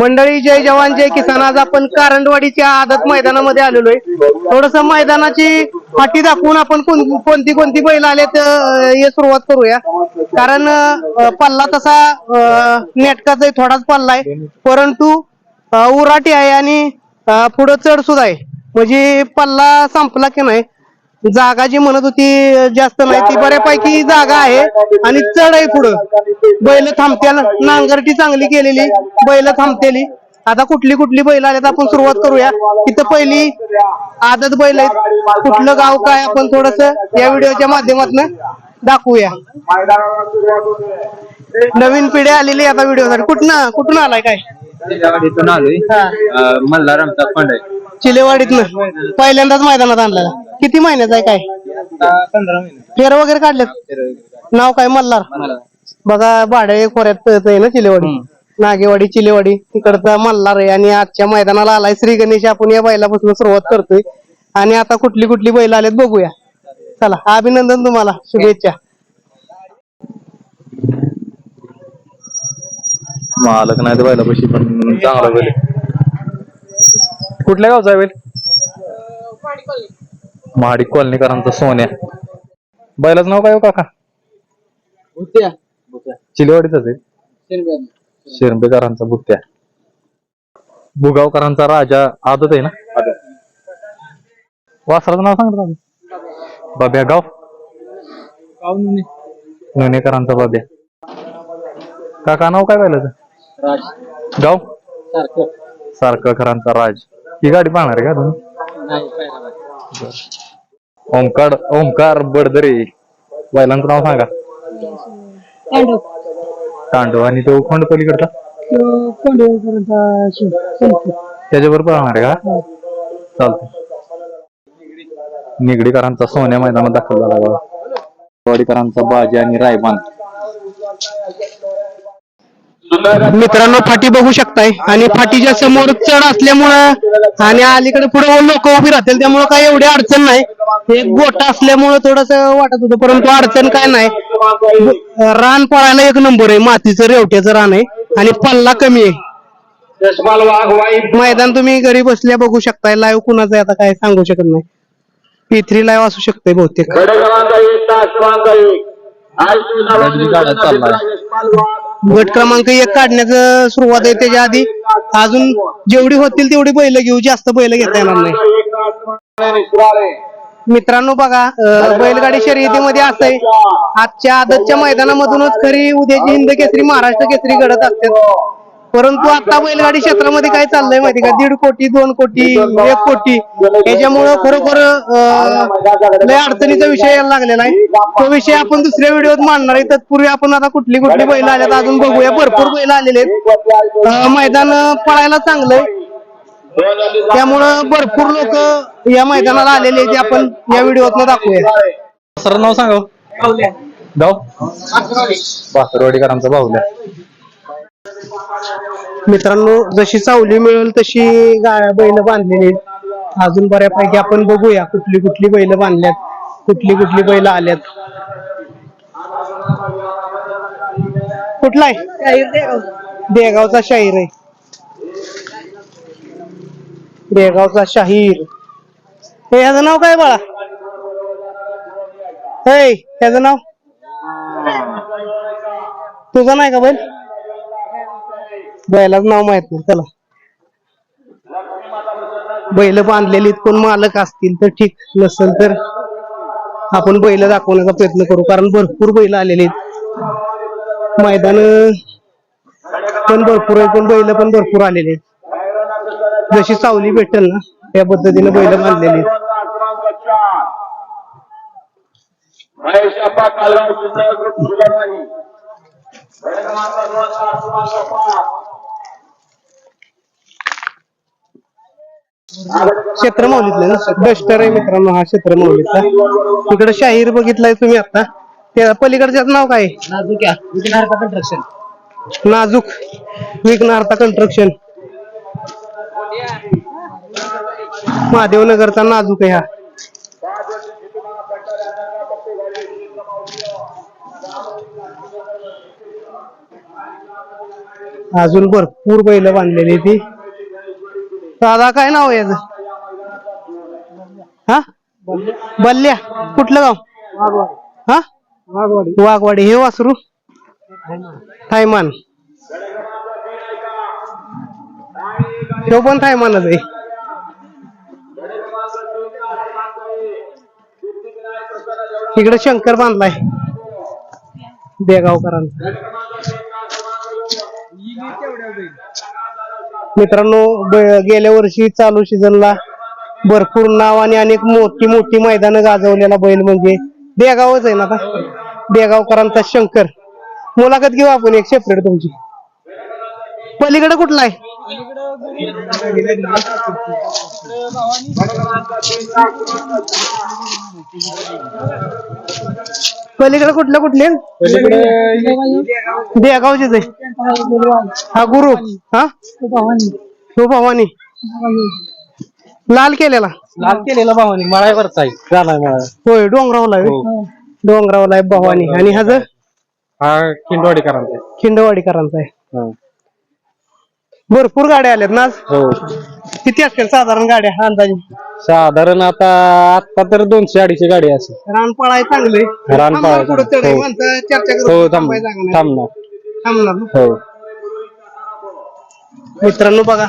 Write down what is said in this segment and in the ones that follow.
मंडळी जय जवान जय किसान. आज आपण कारंडवाडीच्या आदत मैदानामध्ये आलेलो आहे. थोडस मैदानाची फाटी दाखवून आपण कोण- कोणती कोणती बैल आलेत हे सुरुवात करूया. कारण पल्ला तसा नेटकाचा थोडाच पल्ला आहे. परंतु उराटी आहे आणि पुढं चढ सुद्धा आहे. म्हणजे पल्ला संपला की नाही जागा जी म्हणत होती जास्त नाही ती बऱ्यापैकी जागा आहे आणि चढ आहे पुढं. बैल थांबत्याला नांगरटी चांगली केलेली बैल थांबतेली. आता कुठली कुठली बैल आल्यात आपण सुरुवात करूया. इथं पहिली आदत बैल आहेत. कुठलं गाव काय आपण थोडस या व्हिडिओच्या माध्यमातून दाखवूया. नवीन पिढी आलेली आता व्हिडिओसाठी. कुठनं कुठून आलाय काय? मल्हारामचा फंड आहे. चिलेवाडीतनं. पहिल्यांदाच मैदानात आणला. किती महिन्याचा आहे काय? पंधरा महिने फेर वगैरे काढलेत? नाव काय? मल्हार? बघा भाडे खोऱ्यात तळत आहे ना चिलेवाडी. नागेवाडी चिलेवाडी. तिकडचा मल्हार आहे आणि आजच्या मैदानाला आलाय. श्री गणेश आपण या बैलापासून सुरुवात करतोय. आणि आता कुठली कुठली बैल आलेत बघूया. चला अभिनंदन तुम्हाला. शुभेच्छा. मालक नाही पैसे पण चांगला बैल कुठल्या गावचा आहे बैल? महाडी कॉलनीकरांचा सोन्या. बैलाचं नाव काय हो काका? चिलेवाडीच आहे. शिरंबेकरांचा बुत्त्या भुगावकरांचा राजा आदत आहे ना? वासराचं नाव सांगत आम्ही बाब्या गाव? ननेकरांचा बाब्या. काका नाव काय पाहिलं गाव? सारखकरांचा राज. ही गाडी पाहणार आहे का तुम्ही? ओमकार ओमकार बडदरे. बैलांचं नाव सांगा. तांडव आणि तो खोंड पलीकडचा? त्याच्याबरोबर पाहणार आहे का? चालतंय. निगडीकरांचा सोन्या मैदानात दाखल झाला बघा. वाडीकरांचा बाजी आणि रायबान. मित्रांनो फाटी बघू शकताय. आणि फाटीच्या समोर चढ असल्यामुळं आणि अलीकडे पुढे लोक उभी राहतील त्यामुळं काही एवढी अडचण नाही. एक गोटा असल्यामुळं थोडस वाटत होतं परंतु अडचण काय नाही. रान पळायला एक नंबर आहे मातीचं रेवट्याचं रान आहे. आणि पल्ला कमी आहे. मैदान तुम्ही घरी बसल्या बघू शकताय लाईव्ह कुणाचं आहे आता काय सांगू शकत नाही. पी थ्री लाईव्ह असू शकतंय बहुतेक. गट क्रमांक एक काढण्याचं सुरुवात आहे त्याच्या आधी. अजून जेवढी होतील तेवढी बैल घेऊ जास्त बैल घेता येणार नाही. मित्रांनो बघा बैलगाडी शर्यतीमध्ये असं आहे. आजच्या आदतच्या मैदानामधूनच खरी उद्याची हिंद केसरी महाराष्ट्र केसरी घडत असतात. परंतु आता बैलगाडी क्षेत्रामध्ये काय चाललंय माहिती का? दीड कोटी दोन कोटी एक कोटी. याच्यामुळं खरोखर लय अडचणीचा विषय यायला लागलेला आहे. तो विषय आपण दुसऱ्या व्हिडिओत मांडणार आहे. तत्पूर्वी आपण आता कुठली कुठली बैल आल्यात अजून बघूया. भरपूर बैल आलेले आहेत. मैदान पळायला चांगलंय. त्यामुळं भरपूर लोक या मैदानाला आलेले आहेत. ते आपण या व्हिडिओत दाखवूया. सर नाव सांगा हो. गाव बासरवाडीकरांचा बाहुल्या मित्रांनो जशी सावली मिळेल तशी गाड्या बैल बांधलेली अजून बऱ्यापैकी आपण बघूया कुठली कुठली बैल बांधल्यात कुठली कुठली बैल आल्यात. कुठला आहे? देगावचा शाहीर आहे. देगावचा शाहीर. हे ह्याचं नाव काय बाळा? हे ह्याचं नाव? तुझं नाही का बैल? बैलाच नाव माहीत नाही चला. बैल बांधलेली कोण मालक असतील तर ठीक नसेल तर आपण बैल दाखवण्याचा प्रयत्न करू कारण भरपूर बैल आलेले आहेत. मैदान पण भरपूर आहे पण बैल पण भरपूर आलेले आहेत. जशी सावली भेटेल ना त्या पद्धतीने बैल बांधलेली आहेत. क्षेत्र मौलीतलं ना डस्टर आहे मित्रांनो हा क्षेत्र इकडे शाहीर बघितलाय तुम्ही आता. त्या पलीकडच्याच नाव काय? आहे? नाजूक. विघ्नार्था कंस्ट्रक्शन महादेव नगरचा नाजूक आहे हा. अजून भरपूर बैल बांधलेली ती दादा काय नाव आहे? हा? बल्ल्या. कुठलं गाव? हा? वाघवाडी. हे वासरू? थायमान. तो पण थायमानच आहे. इकडे शंकर बांधलाय. बेगावकरांचा मित्रांनो गेल्या वर्षी चालू सीझनला भरपूर नाव आणि अनेक मोठी मोठी मैदानं गाजवलेला बैल म्हणजे बेगावच आहे ना आता. बेगावकरांचा शंकर. मुलाखत घेऊ आपण एक सेपरेट तुमची. पलीकडे कुठला आहे? पलीकडे कुठलं कुठले? बेगावचेच आहे. हा गुरु. हा? हो भवानी. लाल केलेला. लाल केलेला भावानी. मळावरचा आहे. मळा होय डोंगरावला आहे होय. डोंगरावला आहे भवानी. आणि हा जर हा खिंडवाडीकरांचा आहे. आहे. भरपूर गाड्या आल्यात ना आज? हो. किती असतील साधारण गाड्या अंदाजे? साधारण आता आता तर दोनशे अडीचशे गाडी असेल रान पळाय चांगले. रान पळाय पुढे चढ हो. चर्चा हो करून थांब थांबायला ना? हो. मित्रांनो बघा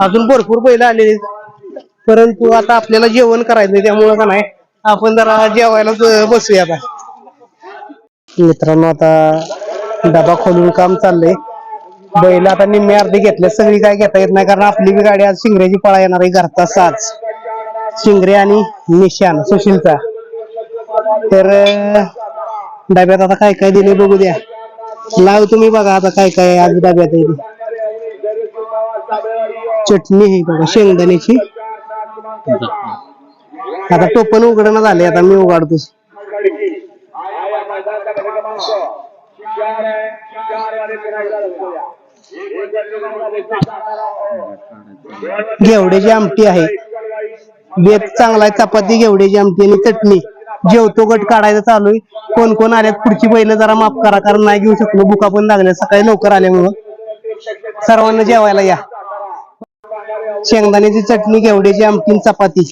अजून भरपूर बैल आलेले आहेत. परंतु आता आपल्याला जेवण करायचंय त्यामुळं का नाही आपण जरा जेवायला बसूया आता. मित्रांनो आता डबा खोलून काम चाललंय. बैल आता निम्मे अर्धे घेतले सगळी काय घेता येत नाही कारण आपली बी गाडी आज शिंगऱ्याची पळा येणार आहे घरचा साज शिंगरे आणि निशान सुशीलचा. तर अं, डब्यात आता काय काय दिले बघू द्या. लाव तुम्ही बघा आता काय काय आज डब्यात आहे ते. चटणी आहे बघा शेंगदाण्याची. आता टोपण उघडणं झाले आता मी उघडतो. घेवड्याची आमटी आहे. बेत चांगला आहे चपाती घेवड्याची आमटी आणि चटणी. जेवतो गट काढायचं चालू आहे. कोण कोण आल्यात? पुढची बैल जरा माफ करा कारण नाही घेऊ शकलो. बुका पण लागल्या. सकाळी लवकर आल्यामुळं सर्वांना जेवायला या. शेंगदाण्याची चटणी घेवड्याची आमटी चपाती.